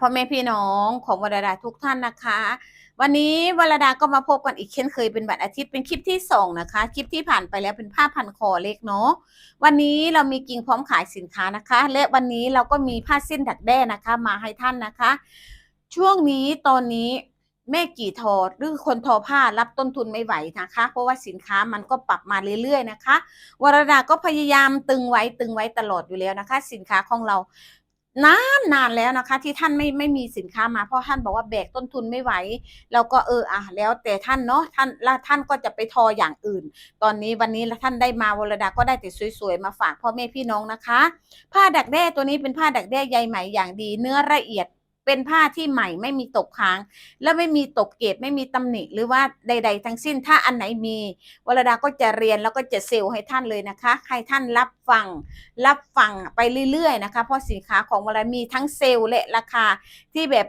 พ่อแม่พี่น้องของวรดาทุกท่านนะคะ วันนี้วรดาก็มาพบกันอีกเช่นเคยเป็นวันอาทิตย์เป็นคลิปที่สองนะคะคลิปที่ผ่านไปแล้วเป็นผ้าพันคอเล็กเนาะวันนี้เรามีกิ่งพร้อมขายสินค้านะคะ และวันนี้เราก็มีผ้าสิ้นดักแด้นะคะ มาให้ท่านนะคะ ช่วงนี้ตอนนี้แม่กี่ทอหรือคนทอผ้ารับต้นทุนไม่ไหวนะคะ เพราะว่าสินค้ามันก็ปรับมาเรื่อยๆนะคะ วรดาก็พยายามตึงไว้ตึงไว้ตลอดอยู่แล้วนะคะ สินค้าของเรา นานนานแล้วนะคะ ที่ท่านไม่ไม่มีสินค้ามาเพราะท่านบอกว่าแบกต้นทุนไม่ไหวเราก็เอออะแล้วแต่ท่านเนาะท่านละท่านก็จะไปทออย่างอื่น ตอนนี้วันนี้ท่านได้มาวรดาก็ได้แต่สวยๆมาฝากพ่อแม่พี่น้องนะคะ ผ้าดักแด้ตัวนี้เป็นผ้าดักแด้ใยไหมอย่างดี เนื้อละเอียด เป็นผ้าที่ใหม่ไม่มีตกค้าง และไม่มีตกเกรดไม่มีตำหนิหรือว่าใด ๆ ทั้งสิ้นถ้าอันไหนมีวรดาก็จะเรียนแล้วก็จะเซลล์ให้ท่านเลยนะคะให้ท่านรับฟัง รับฟังไปเรื่อยๆนะคะเพราะสินค้าของวรดามีทั้งเซลล์และราคาที่แบบ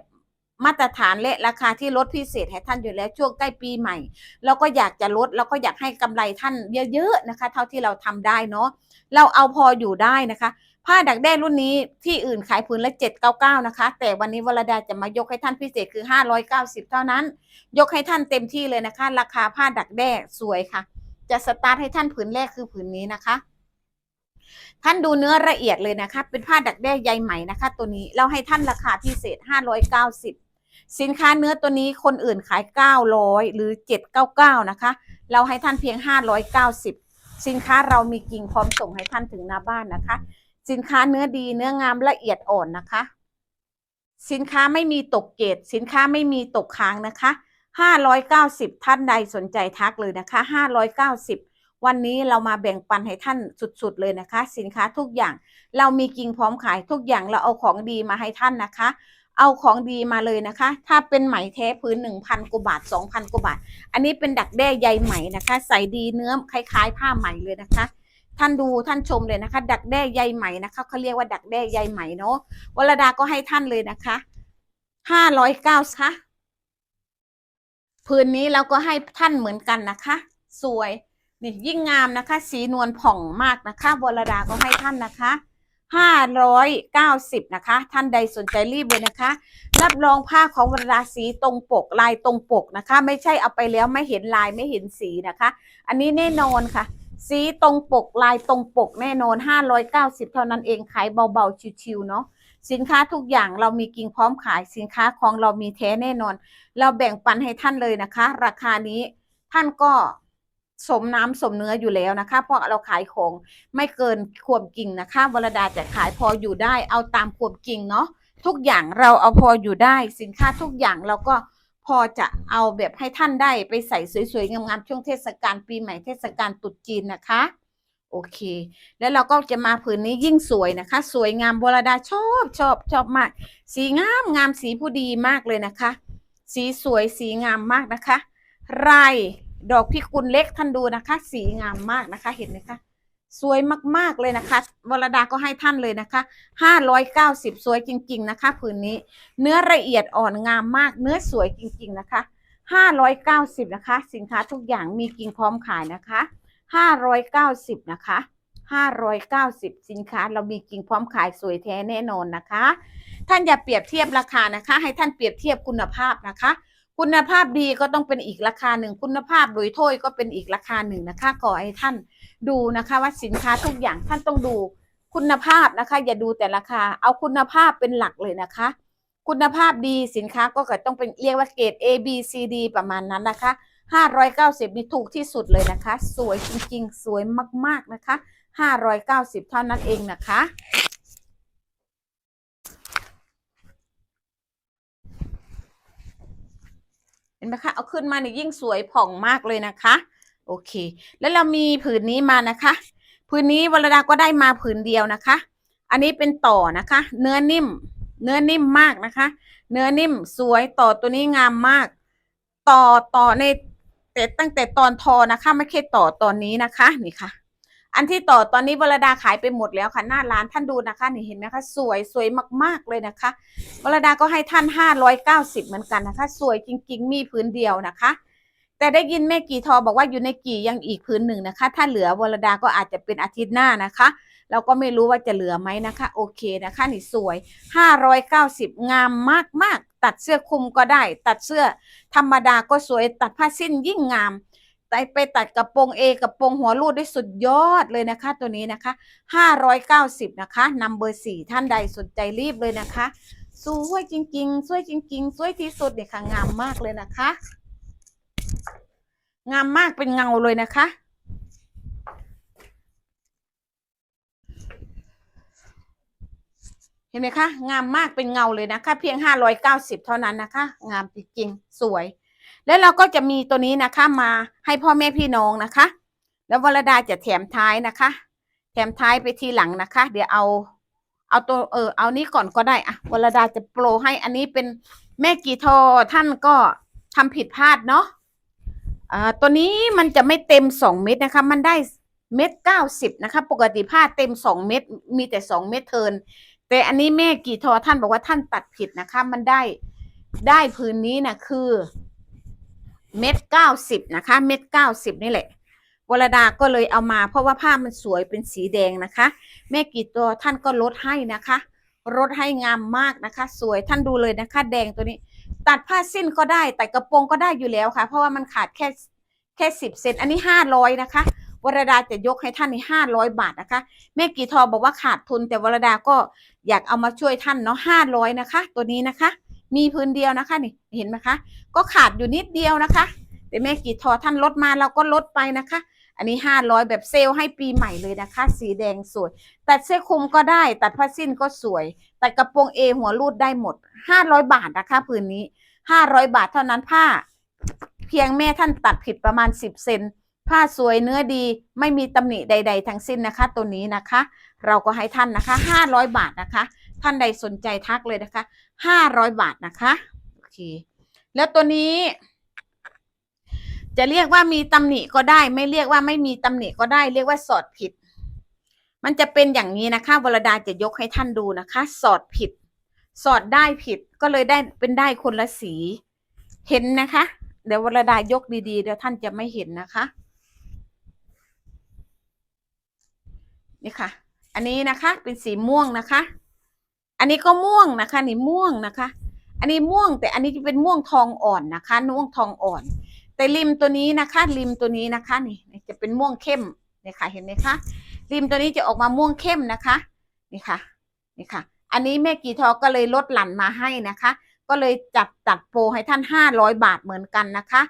มาตรฐานและราคาที่ลดพิเศษให้ท่านอยู่แล้วช่วงใกล้ปีใหม่เราก็อยากจะลดเราก็อยากให้กำไรท่านเยอะๆนะคะ เท่าที่เราทำได้เนาะเราเอาพออยู่ได้นะคะ ผ้าดักแด้รุ่นนี้ที่อื่นขายผืนละ 799 นะคะ แต่วันนี้วรดาจะมายกให้ท่านพิเศษคือ 590 เท่านั้น ยกให้ท่านเต็มที่เลยนะคะ ราคาผ้าดักแด้สวยค่ะ จะสตาร์ทให้ท่านผืนแรกคือผืนนี้นะคะ ท่านดูเนื้อละเอียดเลยนะคะ เป็นผ้าดักแด้ใยไหมนะคะ ตัวนี้เราให้ท่านราคาพิเศษ 590 สินค้าเนื้อตัวนี้คนอื่นขาย 900 หรือ 799 นะคะ เราให้ท่านเพียง 590 สินค้าเรามีกิ่งพร้อมส่งให้ท่านถึงหน้าบ้านนะคะ สินค้าเนื้อดีเนื้องามละเอียดอ่อนนะคะ สินค้าไม่มีตกเกรดสินค้าไม่มีตกค้างนะคะ590ท่านใดสนใจทักเลยนะคะ590วันนี้เรามาแบ่งปันให้ท่านสุดๆเลยนะคะ สินค้าทุกอย่างเรามีกิ่งพร้อมขายทุกอย่างเราเอาของดีมาให้ท่านนะคะ เอาของดีมาเลยนะคะ ถ้าเป็นไหมแท้พื้น1,000กว่าบาท2,000กว่าบาท อันนี้เป็นดักแด้ใยไหมนะคะ ใส่ดีเนื้อคล้ายๆ ผ้าไหมเลยนะคะ ท่านดูท่านชมเลยนะคะ ดักแด้ใยไหมนะคะเขาเรียกว่าดักแด้ใยไหมเนาะวรดาก็ให้ท่านเลยนะคะห้าร้อยเก้าค่ะผืนนี้เราก็ให้ท่านเหมือนกันนะคะ สวยนี่ยิ่งงามนะคะ สีนวลผ่องมากนะคะวรดาก็ให้ท่านนะคะห้าร้อยเก้าสิบนะคะ ท่านใดสนใจรีบเลยนะคะ รับรองผ้าของวรดาสีตรงปกลายตรงปกนะคะ ไม่ใช่เอาไปแล้วไม่เห็นลายไม่เห็นสีนะคะ อันนี้แน่นอนค่ะ สีตรงปกลายตรงปกแน่นอน 590 เท่านั้นเองขายเบาๆชิวๆเนาะสินค้าทุกอย่างเรามีกิ่งพร้อมขายสินค้าของเรามีแท้แน่นอน เราแบ่งปันให้ท่านเลยนะคะ ราคานี้ท่านก็สมน้ำสมเนื้ออยู่แล้วนะคะ เพราะเราขายของไม่เกินขวบกิ่งนะคะวรดาจะขายพออยู่ได้เอาตามขวบกิ่งเนาะทุกอย่างเราเอาพออยู่ได้ สินค้าทุกอย่างเราก็ อจะเอาแบบให้ท่านได้ไปใส่สวยๆ งามๆ ช่วงเทศกาลปีใหม่เทศกาลตรุษจีนนะคะ โอเค แล้วเราก็จะมาผืนนี้ยิ่งสวยนะคะ สวยงามบรดาชอบชอบชอบมาก สีงามงามสีผู้ดีมากเลยนะคะ สีสวยสีงามมากนะคะลายดอกพิกุลเล็กท่านดูนะคะ สีงามมากนะคะเห็นไหมคะ สวยมากๆเลยนะคะ วรดาก็ให้ท่านเลยนะคะ590สวยจริง ๆนะคะผืนนี้ เนื้อละเอียดอ่อนงามมาก เนื้อสวยจริง ๆนะคะ590นะคะ สินค้าทุกอย่างมีกิ่งพร้อมขายนะคะ590นะคะ590สินค้า เรามีกิ่งพร้อมขายสวยแท้แน่นอนนะคะ ท่านอย่าเปรียบเทียบราคานะคะ ให้ท่านเปรียบเทียบคุณภาพนะคะ คุณภาพดีก็ต้องเป็นอีกราคาหนึ่ง คุณภาพโดยถ้วยก็เป็นอีกราคาหนึ่งนะคะขอให้ท่านดูนะคะว่าสินค้าทุกอย่างท่านต้องดูคุณภาพนะคะ อย่าดูแต่ราคา เอาคุณภาพเป็นหลักเลยนะคะ คุณภาพดีสินค้าก็ต้องเป็นเรียกว่าเกรด A B C D ประมาณนั้นนะคะ590นี่ถูกที่สุดเลยนะคะ สวยจริงๆ สวยมากๆนะคะ 590 เท่านั้นเองนะคะ เห็นไหมคะเอาขึ้นมาเนี่ยยิ่งสวยผ่องมากเลยนะคะ โอเค แล้วเรามีผืนนี้มานะคะผืนนี้วรดาก็ได้มาผืนเดียวนะคะ อันนี้เป็นต่อนะคะ เนื้อนิ่ม เนื้อนิ่มมากนะคะ เนื้อนิ่มสวยต่อตัวนี้งามมาก ต่อต่อในแต่ตั้งแต่ตอนทอนะคะ ไม่ใช่ต่อตอนนี้นะคะนี่ค่ะ อันที่ต่อตอนนี้วรดาขายไปหมดแล้วค่ะหน้าร้านท่านดูนะคะนี่เห็นไหมคะสวยสวยมากๆเลยนะคะวรดาก็ให้ท่าน590เหมือนกันนะคะ สวยจริง ๆ มีพื้นเดียวนะคะ แต่ได้ยินแม่กี่ทอบอกว่าอยู่ในกี่ยังอีกพื้นหนึ่งนะคะ ถ้าเหลือวรดาก็อาจจะเป็นอาทิตย์หน้านะคะเราก็ไม่รู้ว่าจะเหลือไหมนะคะ โอเคนะคะนี่สวย 590 งามมากๆ ตัดเสื้อคลุมก็ได้ ตัดเสื้อธรรมดาก็สวยตัดผ้าสิ้นยิ่งงาม ไปตัดกระโปรงเอกระโปรงหัวรูดได้สุดยอดเลยนะคะ ตัวนี้นะคะ590นะคะนำเบอร์สี่ท่านใดสนใจรีบเลยนะคะสวยจริง ๆ สวยจริง ๆ สวยที่สุดเนี่ยค่ะ งามมากเลยนะคะ งามมากเป็นเงาเลยนะคะ เห็นไหมคะ งามมากเป็นเงาเลยนะคะ เพียง590เท่านั้นนะคะ งามจริงๆสวย แล้วเราก็จะมีตัวนี้นะคะมาให้พ่อแม่พี่น้องนะคะ แล้ววรดาจะแถมท้ายนะคะ แถมท้ายไปทีหลังนะคะ เดี๋ยวเอาเอาตัวเออเอานี้ก่อนก็ได้อะวรดาจะโปรให้อันนี้เป็นแม่กีทอท่านก็ทำผิดพลาดเนาะอ่าตัวนี้มันจะไม่เต็มสองเม็ดนะคะ มันได้เม็ดเก้าสิบนะคะ ปกติผ้าเต็มสองเม็ดมีแต่สองเม็ดเทิน แต่อันนี้แม่กีทอท่านบอกว่าท่านตัดผิดนะคะ มันได้ได้พื้นนี้นะคือ เม็ดเก้าสิบนะคะ เม็ดเก้าสิบนี่แหละวรดาก็เลยเอามา เพราะว่าผ้ามันสวยเป็นสีแดงนะคะ แม่กี่ตัวท่านก็ลดให้นะคะลดให้งามมากนะคะ สวยท่านดูเลยนะคะ แดงตัวนี้ ตัดผ้าสิ้นก็ได้แต่กระโปรงก็ได้อยู่แล้วค่ะ เพราะว่ามันขาดแค่แค่สิบเซนอันนี้ห้าร้อยนะคะวรดาจะยกให้ท่านในห้าร้อยบาทนะคะ แม่กี่ทอบอกว่าขาดทุนแต่วรดาก็อยากเอามาช่วยท่านเนาะห้าร้อยนะคะ ตัวนี้นะคะ มีพื้นเดียวนะคะนี่เห็นไหมคะ ก็ขาดอยู่นิดเดียวนะคะแต่แม่กี่ทอท่านลดมาเราก็ลดไปนะคะ อันนี้ห้าร้อยแบบเซลให้ปีใหม่เลยนะคะ สีแดงสวยตัดเสื้อคลุมก็ได้ตัดผ้าสิ้นก็สวยตัดกระโปรงเอหัวรูดได้หมดห้าร้อยบาทนะคะผืนนี้ห้าร้อยบาทเท่านั้นผ้า เพียงแม่ท่านตัดผิดประมาณสิบเซนผ้าสวยเนื้อดีไม่มีตำหนิใด ๆ ทั้งสิ้นนะคะ ตัวนี้นะคะ เราก็ให้ท่านนะคะห้าร้อยบาทนะคะ ท่านใดสนใจทักเลยนะคะห้าร้อยบาทนะคะโอเคแล้วตัวนี้ จะเรียกว่ามีตำหนิก็ได้ ไม่เรียกว่าไม่มีตำหนิก็ได้ เรียกว่าสอดผิด มันจะเป็นอย่างนี้นะคะวรดาจะยกให้ท่านดูนะคะ สอดผิด สอดได้ผิดก็เลยได้เป็นได้คนละสี เห็นนะคะ เดี๋ยววรดายกดีๆเดี๋ยวท่านจะไม่เห็นนะคะนี่ค่ะ อันนี้นะคะเป็นสีม่วงนะคะ อันนี้ก็ม่วงนะคะ นี่ม่วงนะคะ อันนี้ม่วงแต่อันนี้จะเป็นม่วงทองอ่อนนะคะม่วงทองอ่อน แต่ริมตัวนี้นะคะ ริมตัวนี้นะคะ นี่จะเป็นม่วงเข้มนี่ค่ะ เห็นไหมคะ ริมตัวนี้จะออกมาม่วงเข้มนะคะ นี่ค่ะ นี่ค่ะ อันนี้แม่กีทอก็เลยลดหลั่นมาให้นะคะ ก็เลยจัดจัดโปรให้ท่านห้าร้อยบาทเหมือนกันนะคะ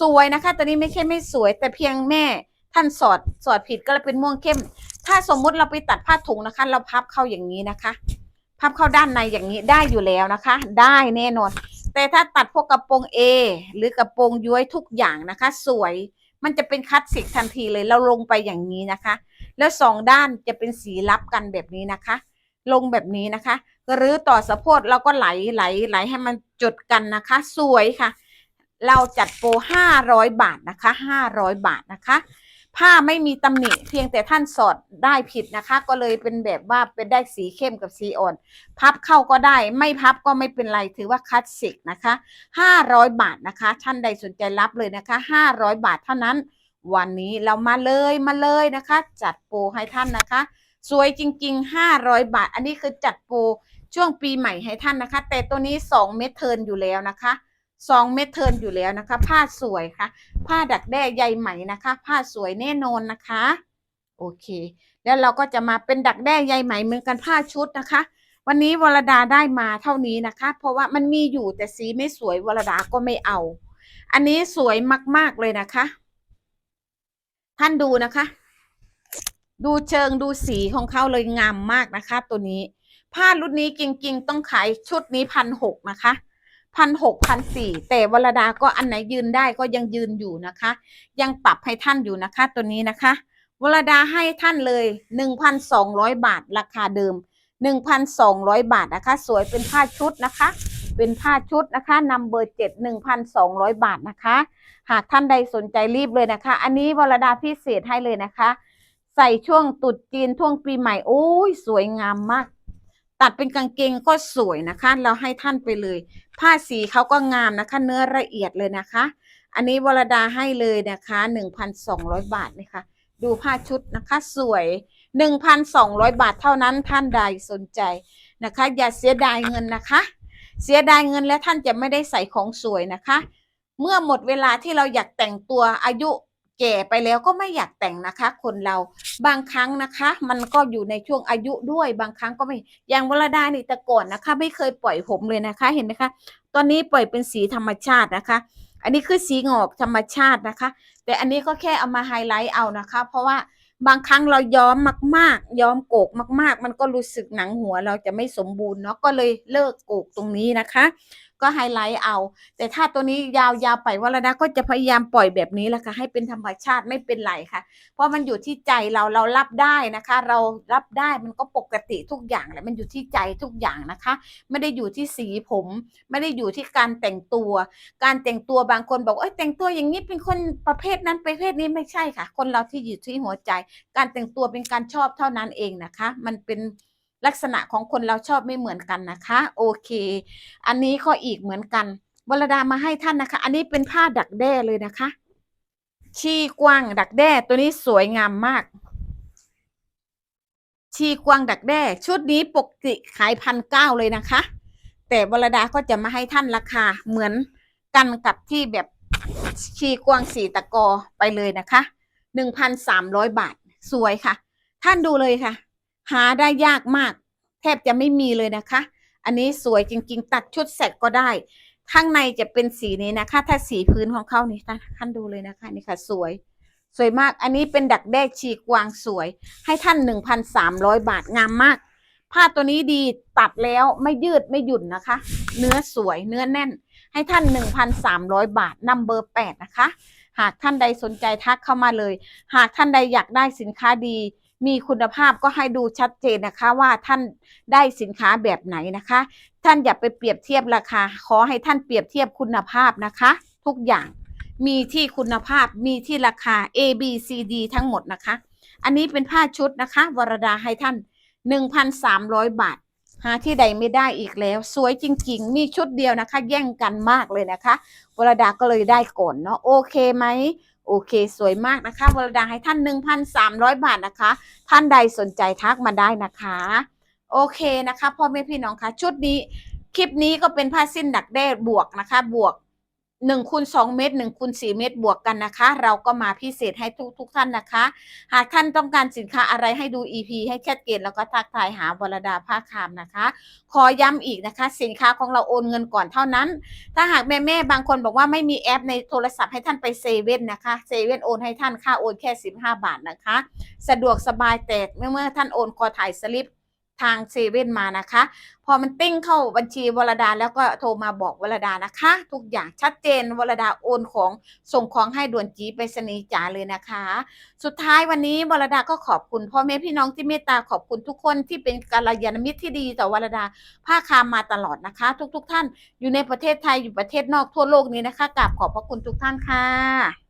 สวยนะคะ ตัวนี้ไม่ใช่ไม่สวย แต่เพียงแม่ท่านสอดสอดผิดก็เลยเป็นม่วงเข้ม ถ้าสมมุติเราไปตัดผ้าถุงนะคะ เราพับเข้าอย่างนี้นะคะ พับเข้าด้านในอย่างนี้ได้อยู่แล้วนะคะ ได้แน่นอน แต่ถ้าตัดพวกกระโปรงเอหรือกระโปรงย้วยทุกอย่างนะคะ สวยมันจะเป็นคัดสิกทันทีเลยเราลงไปอย่างนี้นะคะ แล้วสองด้านจะเป็นสีรับกันแบบนี้นะคะ ลงแบบนี้นะคะ หรือต่อสะโพกเราก็ไหลไหลไหลให้มันจดกันนะคะ สวยค่ะ เราจัดโปรห้าร้อยบาทนะคะห้าร้อยบาทนะคะ ผ้าไม่มีตำหนิ เพียงแต่ท่านสอดได้ผิดนะคะ ก็เลยเป็นแบบว่าเป็นได้สีเข้มกับสีอ่อน พับเข้าก็ได้ ไม่พับก็ไม่เป็นไร ถือว่าคลาสสิกนะคะ500 บาทนะคะ ท่านใดสนใจรับเลยนะคะ 500 บาทเท่านั้น วันนี้เรามาเลยมาเลยนะคะ จัดโปรให้ท่านนะคะ สวยจริง ๆ 500 บาท อันนี้คือจัดโปรช่วงปีใหม่ให้ท่านนะคะ แต่ตัวนี้ 2 เม็ดเทินอยู่แล้วนะคะ 2เม็ดเทิร์นอยู่แล้วนะคะ ผ้าสวยค่ะ ผ้าดักแด้ใยไหมนะคะ ผ้าสวยแน่นอนนะคะ โอเค แล้วเราก็จะมาเป็นดักแด้ใยไหมเหมือนกันผ้าชุดนะคะ วันนี้วรดาได้มาเท่านี้นะคะ เพราะว่ามันมีอยู่แต่สีไม่สวยวรดาก็ไม่เอา อันนี้สวยมาก ๆเลยนะคะ ท่านดูนะคะ ดูเชิงดูสีของเขาเลยงามมากนะคะ ตัวนี้ ผ้ารุ่นนี้จริงๆ ต้องขายชุดนี้พันหกนะคะ พันหกพันสี่แต่วรดาก็อันไหนยืนได้ก็ยังยืนอยู่นะคะ ยังปรับให้ท่านอยู่นะคะ ตัวนี้นะคะ วรดาให้ท่านเลยหนึ่งพันสองร้อยบาทราคาเดิมหนึ่งพันสองร้อยบาทนะคะ สวยเป็นผ้าชุดนะคะ เป็นผ้าชุดนะคะนำเบอร์เจ็ดหนึ่งพันสองร้อยบาทนะคะ หากท่านใดสนใจรีบเลยนะคะ อันนี้วรดาพิเศษให้เลยนะคะ ใส่ช่วงตุดจีนช่วงปีใหม่โอ้ยสวยงามมาก ตัดเป็นกางเกงก็สวยนะคะ เราให้ท่านไปเลย ผ้าสีเขาก็งามนะคะ เนื้อละเอียดเลยนะคะ อันนี้วรดาให้เลยนะคะหนึ่งพันสองร้อยบาทนะคะ ดูผ้าชุดนะคะ สวย 1,200 บาทเท่านั้นท่านใดสนใจนะคะ อย่าเสียดายเงินนะคะ เสียดายเงินและท่านจะไม่ได้ใส่ของสวยนะคะ เมื่อหมดเวลาที่เราอยากแต่งตัวอายุ แก่ไปแล้วก็ไม่อยากแต่งนะคะ คนเราบางครั้งนะคะ มันก็อยู่ในช่วงอายุด้วยบางครั้งก็ไม่อย่างวรดานี่แต่ก่อนนะคะ ไม่เคยปล่อยผมเลยนะคะเห็นไหมคะ ตอนนี้ปล่อยเป็นสีธรรมชาตินะคะ อันนี้คือสีงอกธรรมชาตินะคะ แต่อันนี้ก็แค่เอามาไฮไลท์เอานะคะ เพราะว่าบางครั้งเราย้อมมาก ๆ ย้อมโกกมาก ๆ มันก็รู้สึกหนังหัวเราจะไม่สมบูรณ์เนาะก็เลยเลิกโกกตรงนี้นะคะ ก็ไฮไลท์เอา แต่ถ้าตัวนี้ยาวๆไปวรดาก็จะพยายามปล่อยแบบนี้แหละค่ะให้เป็นธรรมชาติไม่เป็นไรค่ะ เพราะมันอยู่ที่ใจเราเรารับได้นะคะ เรารับได้มันก็ปกติทุกอย่างแหละมันอยู่ที่ใจทุกอย่างนะคะ ไม่ได้อยู่ที่สีผม ไม่ได้อยู่ที่การแต่งตัว การแต่งตัวบางคนบอกเอ้ยแต่งตัวอย่างนี้เป็นคนประเภทนั้นประเภทนี้ไม่ใช่ค่ะ คนเราที่อยู่ที่หัวใจ การแต่งตัวเป็นการชอบเท่านั้นเองนะคะ มันเป็น ลักษณะของคนเราชอบไม่เหมือนกันนะคะ โอเค อันนี้ก็อีกเหมือนกันวรดามาให้ท่านนะคะ อันนี้เป็นผ้าดักแด้เลยนะคะ ชีกวางดักแด้ตัวนี้สวยงามมาก ชีกวางดักแด้ ชุดนี้ปกติขายพันเก้าเลยนะคะ แต่วรดาก็จะมาให้ท่านราคาเหมือนกันกับที่แบบชีกวางสีตะกอไปเลยนะคะหนึ่งพันสามร้อยบาทสวยค่ะ ท่านดูเลยค่ะ หาได้ยากมาก แทบจะไม่มีเลยนะคะ อันนี้สวยจริง ๆ ตัดชุดเสร็จก็ได้ ข้างในจะเป็นสีนี้นะคะ ถ้าสีพื้นของเขานี่ท่านดูเลยนะคะนี่ค่ะ สวย สวยมาก อันนี้เป็นดักแด้ชีกวางสวย ให้ท่านหนึ่งพันสามร้อยบาทงามมาก ผ้าตัวนี้ดีตัดแล้วไม่ยืดไม่หยุ่นนะคะ เนื้อสวยเนื้อแน่น ให้ท่านหนึ่งพันสามร้อยบาทนัมเบอร์แปดนะคะ หากท่านใดสนใจทักเข้ามาเลย หากท่านใดอยากได้สินค้าดี มีคุณภาพก็ให้ดูชัดเจนนะคะว่าท่านได้สินค้าแบบไหนนะคะ ท่านอย่าไปเปรียบเทียบราคา ขอให้ท่านเปรียบเทียบคุณภาพนะคะ ทุกอย่างมีที่คุณภาพมีที่ราคา A B C D ทั้งหมดนะคะ อันนี้เป็นผ้าชุดนะคะ วรดาให้ท่าน 1,300 บาท หาที่ใดไม่ได้อีกแล้ว สวยจริง ๆ มีชุดเดียวนะคะ แย่งกันมากเลยนะคะ วรดาก็เลยได้ก่อนเนาะโอเคไหม โอเค สวยมากนะคะวรดาให้ท่าน 1,300 บาทนะคะ ท่านใดสนใจทักมาได้นะคะ โอเคนะคะพ่อแม่พี่น้องคะชุดนี้คลิปนี้ก็เป็นผ้าสิ้นดักแด้บวกนะคะ บวก หนึ่งคูณสองเมตรหนึ่งคูณสี่เมตรบวกกันนะคะ เราก็มาพิเศษให้ทุกทุกท่านนะคะ หากท่านต้องการสินค้าอะไรให้ดู EP ให้แคดเกตแล้วก็ทักทายหาวรดาผ้าคามนะคะ ขอย้ำอีกนะคะ สินค้าของเราโอนเงินก่อนเท่านั้น ถ้าหากแม่แม่บางคนบอกว่าไม่มีแอปในโทรศัพท์ให้ท่านไปเซเว่นนะคะเซเว่นโอนให้ท่านค่าโอนแค่ 15 บาทนะคะ สะดวกสบายแต่เมื่อเมื่อท่านโอนขอถ่ายสลิป ทางเซเว่นมานะคะ พอมันติ้งเข้าบัญชีวรดาแล้วก็โทรมาบอกวรดานะคะ ทุกอย่างชัดเจนวรดาโอนของส่งของให้ด่วนจีไปรษณีจ๋าเลยนะคะ สุดท้ายวันนี้วรดาก็ขอบคุณพ่อแม่พี่น้องที่เมตตาขอบคุณทุกคนที่เป็นกัลยาณมิตรที่ดีต่อวรดาผ้าคามมาตลอดนะคะ ทุก ๆทท่านอยู่ในประเทศไทยอยู่ประเทศนอกทั่วโลกนี้นะคะกราบขอบพระคุณทุกท่านค่ะ